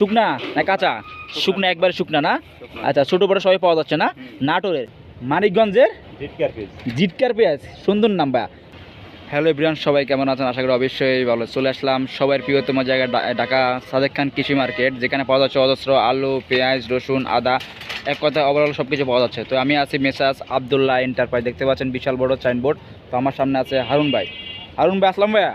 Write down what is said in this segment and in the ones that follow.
শুকনা না কাঁচা? শুকনা একবারে শুকনা না? আচ্ছা ছোটো বড় সবাই পাওয়া যাচ্ছে না। নাটোরের মানিকগঞ্জের জিটকার পেঁয়াজ। সুন্দর নাম্বা হ্যালো এভরিওয়ান সবাই কেমন আছেন? আশা করি অবশ্যই ভালো। চলে আসলাম সবার প্রিয়তম জায়গা ঢাকা সাদেক খান কৃষি মার্কেট যেখানে পাওয়া যাচ্ছে অজস্র আলু পেঁয়াজ রসুন আদা। এক কথা ওভারঅল সব কিছু পাওয়া যাচ্ছে। তো আমি আছি মেসাজ আবদুল্লাহ এন্টারপ্রাইজ দেখতে পাচ্ছেন বিশাল বড় সাইনবোর্ড তো আমার সামনে আছে হারুন ভাই। হারুন ভাই আসলাম ভাইয়া।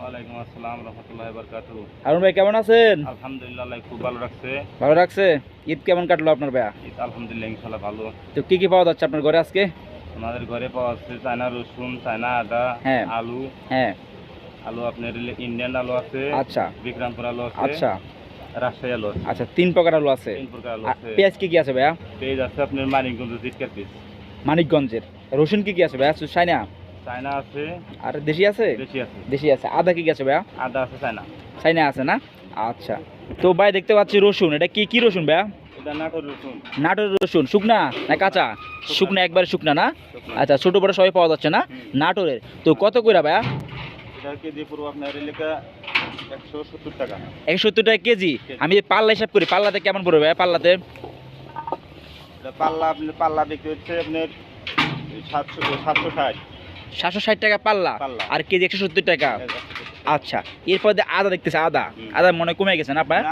ওয়ালাইকুম আসসালাম রহমতুল্লাহ বরকাতু হারুন ভাই কেমন আছেন? আলহামদুলিল্লাহ খুব ভালো রাখছে। ভালো রাখছে? ঈদ কেমন কাটলো আপনার ভাইয়া? ঈদ আলহামদুলিল্লাহ ইনশাল্লাহ ভালো। তো কি কি পাওয়া যাচ্ছে আপনার ঘরে আজকে? আমাদের ঘরে পাওয়া যাচ্ছে চায়না রসুন চায়না আদা হ্যাঁ। আলু। হ্যাঁ। আলু আপনার ইন্ডিয়ান আলু আছে আচ্ছা। বিক্রমপুর আলু আছে আচ্ছা। রাজশাহী আলু আছে। আচ্ছা তিন প্রকার আলু আছে। তিন প্রকার আলু আছে। পেঁয়াজ কি কি আছে ভাইয়া? পেঁয়াজ আছে আপনার মানিকগঞ্জ জিটকার মানিকগঞ্জের। রসুন কি কি আছে ভাইয়া? চাইনা চায়না আছে। আর দেশি আছে? বেশি আছে। দেশি আছে। আদা কি আছে ভাইয়া? আদা আছে চায়না। চাইনা আছে না? আচ্ছা। তো ভাই দেখতে পাচ্ছি রসুন। এটা কি কি রসুন ভাইয়া? নাটোর রসুন। নাটোর রসুন। শুকনা না কাঁচা? শুকনা। একবারে শুকনা না? আচ্ছা ছোটো বড় সবাই পাওয়া যাচ্ছে না? নাটোরের। তো কত করে ভাইয়া? একশো সত্তর টাকা। কেজি? আমি পাল্লা হিসাব করি পাল্লাতে কেমন পড়বে ভাইয়া পাল্লাতে? পাল্লা আপনার পাল্লা বিক্রি হচ্ছে আপনার সাতশো সাতশো ষাট। সাতশো ষাট টাকা পাল্লা। আর কেজি একশো সত্তর টাকা আচ্ছা এরপর আদা দেখতেছে আদা। আদা মনে কমে গেছে না আপনার?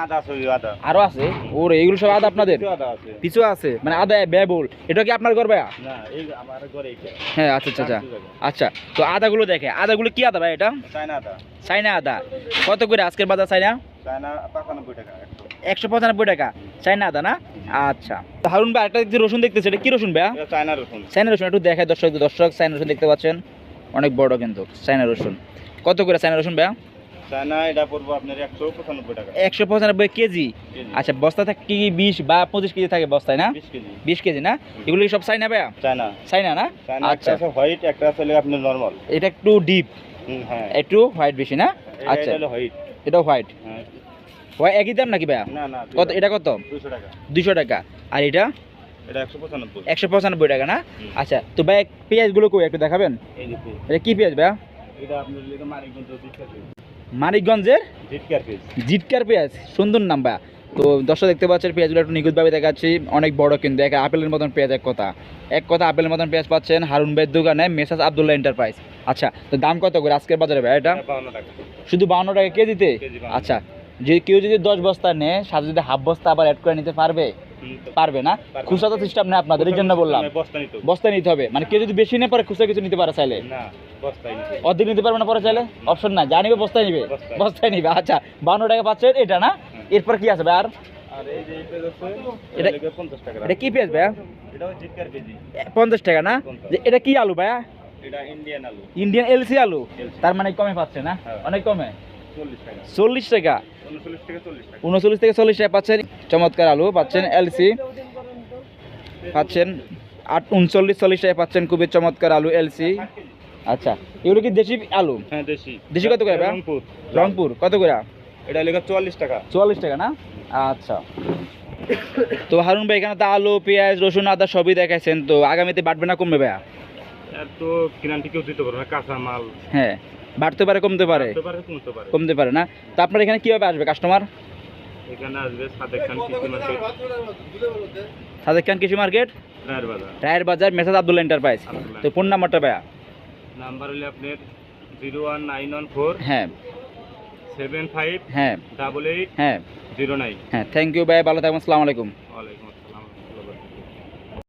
আরও আছে? ওরে এগুলো সব আদা আপনাদের? কিছু আছে। পিছু আছে? মানে আদা ব্যয়বহুল। এটা কি আপনার ঘর ভাইয়া? হ্যাঁ আচ্ছা আচ্ছা আচ্ছা। আচ্ছা তো আদাগুলো দেখে আদাগুলো কি আদা ভাই এটা? চাইনা আদা। কত করে আজকের বাজার চাইনা? একশো। পঁচানব্বই টাকা। চাইনা আদা না? আচ্ছা। হারুন ভাই একটা রসুন দেখতেছে এটা কি রসুন ভাইয়া? চায়না রসুন। চাইনা রসুন একটু দেখায় দর্শক দর্শক চাইনা রসুন দেখতে পাচ্ছেন। অনেক বড় কিন্তু চাইনা রসুন। কত করে চাইনা রসুন ভাইয়া? চায়না এটা পড়ব আপনার একশো পঁচানব্বই টাকা। একশো পঁচানব্বই কেজি। আচ্ছা বস্তা থাকে কি বিশ বা পঁচিশ কেজি থাকে বস্তায় না? বিশ কেজি। না? এগুলো কি সব চাইনা ভাইয়া? চায়না। চাইনা না? চায়না আচ্ছা। হোয়াইট একটা আছে আপনার নর্মাল। এটা একটু ডিপ। হ্যাঁ। একটু হোয়াইট বেশি না? আচ্ছা। হোয়াইট। এটাও হোয়াইট। হ্যাঁ। হোয়াইট একই দাম নাকি ভাইয়া? কত এটা কত? দুশো টাকা। দুশো টাকা। আর এটা? এটা একশো পঁচানব্বই। একশো পঁচানব্বই টাকা না? আচ্ছা তো ভাই পেঁয়াজগুলো কই? একটু দেখাবেন? এই যে এটা কি পেঁয়াজ এটা আপনার লিখে পিস মানিকগঞ্জের? জিটকার পেঁয়াজ। সুন্দর নাম ভাইয়া। তো দর্শক দেখতে পাচ্ছেন পেঁয়াজগুলো একটু নিখুঁতভাবে দেখাচ্ছি অনেক বড় কিন্তু এক আপেলের মতন পেঁয়াজ এক কথা। এক কথা আপেলের মতন পেঁয়াজ পাচ্ছেন হারুন ভাইয়ের দোকানে মেসাজ আবদুল্লাহ এন্টারপ্রাইজ। আচ্ছা তো দাম কত করে আজকের বাজারে ভাই এটা? শুধু বাউন্ন টাকা কেজিতে? কেজি আচ্ছা যে কেউ যদি দশ বস্তা নেয় সাথে যদি হাফ বস্তা আবার অ্যাড করে নিতে পারবে? পারবে না? খুচরা তো সিস্টেম নেই আপনাদের এই জন্য বললাম। বস্তা নিতে হবে। মানে কেউ যদি বেশি নেয় পরে খুচরা কিছু নিতে পারে চাইলে। অর্ধেক নিতে পারবে না পরে চাইলে? অপশন না যা নিবে বস্তায় নিবে। বস্তায়। নিবে। আচ্ছা বাউন্ন টাকা পাচ্ছেন এটা না? এরপর কি আছে ভাই আর এটা- এটা লিখে 50 টাকা এটা কি পেঁয়াজ ভাইয়া? এটাও জিটকার কেজি। এ, পঞ্চাশ টাকা না? এটা কি আলু ভাইয়া? ইন্ডিয়ান আলু। ইন্ডিয়ান এলসি আলু? তার মানে কমে পাচ্ছে না? হ্যাঁ। অনেক কমে? চল্লিশ টাকা। উনচল্লিশ থেকে চল্লিশ টাকা। পাচ্ছেন। চমৎকার আলু পাচ্ছেন এলসি। পাচ্ছেন আট উনচল্লিশ চল্লিশ টাকা পাচ্ছেন খুবই চমৎকার আলু এলসি। আচ্ছা এগুলো কি দেশি আলু? হ্যাঁ দেশি। দেশি কত করে? রংপুর। রংপুর কত করে? এটা লিখে চুয়াল্লিশ টাকা। চুয়াল্লিশ টাকা না? আচ্ছা। তো হারুন ভাই এখানে তো আলু পেঁয়াজ রসুন আদা সবই দেখাইছেন তো আগামীতে বাড়বে না কমবে ভাইয়া? তো কিনান্টি কেউ দিতে পারবে না কাঁচা মাল হ্যাঁ। বাড়তে পারে কমতে পারে? কমতে পারে। কমতে পারে না? তো আপনার এখানে কীভাবে আসবে? কাস্টমার এখানে আসবে সাদেক খান কৃষি মার্কেট সাদেক খান কৃষি মার্কেট রায়ের বাজার। রায়ের বাজার মেসাজ আব্দুল এন্টারপ্রাইজ তো ফোন নাম্বারটা ভাইয়া? নাম্বার হলে আপনার zero one nine one four হ্যাঁ। সেভেন ফাইভ হ্যাঁ। ডাবল এইট হ্যাঁ। Zero nine. হ্যাঁ থ্যাংক ইউ ভাই ভালো থাকবেন আসসালামু আলাইকুম।